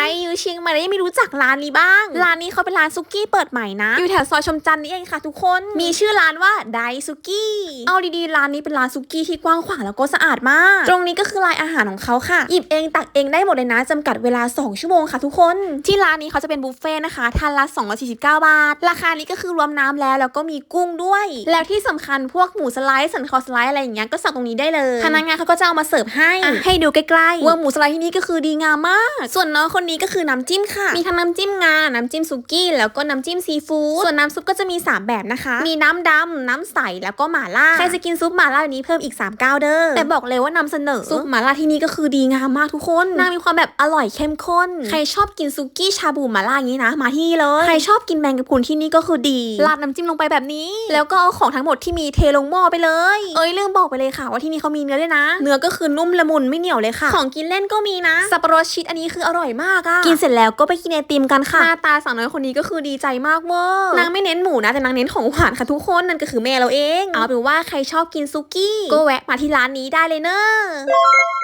รอยู่เชียงใหม่แล้วยังไม่รู้จักร้านนี้บ้าง ร้านนี้เขาเป็นร้านซุกี้เปิดใหม่นะ อยู่แถวซอยชมจันทร์นี่เองค่ะทุกคน มีชื่อร้านว่าไดซุกี้เอาดีๆร้านนี้เป็นร้านซุกี้ที่กว้างขวางแล้วก็สะอาดมาก ตรงนี้ก็คือรายอาหารของเขาค่ะ หยิบเองตักเองได้หมดเลยนะจำกัดเวลา 2 ชั่วโมงค่ะทุกคน ที่ร้านนี้เขาจะเป็นบุฟเฟ่ต์นะคะทานละ249 บาท ราคานี้ก็คือรวมน้ำแล้วแล้วก็มีกุ้งด้วย แล้วที่สำคัญพวกหมูสไลด์สันคอสไลด์อะไรอย่างเงี้ยก็สั่งตรงนี้ได้เลยพนักงานเขาก็จะเอามาเสิร์ฟให้อะให้ดูใกล้ๆว่าหมูสไลด์ที่นี่ก็คือดีงามมาก ส่วนน้องคนนี้ก็คือน้ำจิ้มค่ะ มีทั้งน้ำจิ้มงา น้ำจิ้มซุกี้ แล้วก็น้ำจิ้มซีฟู้ด ส่วนน้ำซุปก็จะมี 3 แบบนะคะ มีน้ำดำ น้ำใส แล้วก็หม่าล่า ใครจะกินซุปหม่าล่าแบบนี้เพิ่มอีก3ก้าวเด้อ แต่บอกเลยว่านำเสนอ ซุปหม่าล่าที่นี่ก็คือดีงามมากทุกคน นางมีความแบบอร่อยเข้มข้น ใครชอบกินซุกี้ชาบูหม่าล่าอย่างนี้นะ มาที่นี่เลย ใครชอบกินแมงกะพรุนที่นี่ก็คือดี ราดน้ำจิ้มลงไปแบบนี้ แล้วก็เอาของทั้งหมดที่มีเทลงหม้อไปเลย เอ้ยลืมบอกไปเลยค่ะว่าที่นี่เขามีเนื้อด้วยนะ เนื้อก็คือนุ่มละมุนไม่เหนียวเลยค่ะ ของกินเล่นก็มีนะ สับปะรดชีสอันนี้คืออร่อยมากอะกินเสร็จแล้วก็ไปกินไอติมกันค่ะหน้าตาสาวน้อยคนนี้ก็คือดีใจมากเวอร์นางไม่เน้นหมูนะแต่นางเน้นของหวานค่ะทุกคนนั่นก็คือแม่เราเอง เอาเป็นว่าใครชอบกินซุกี้ก็แวะมาที่ร้านนี้ได้เลยเนอะ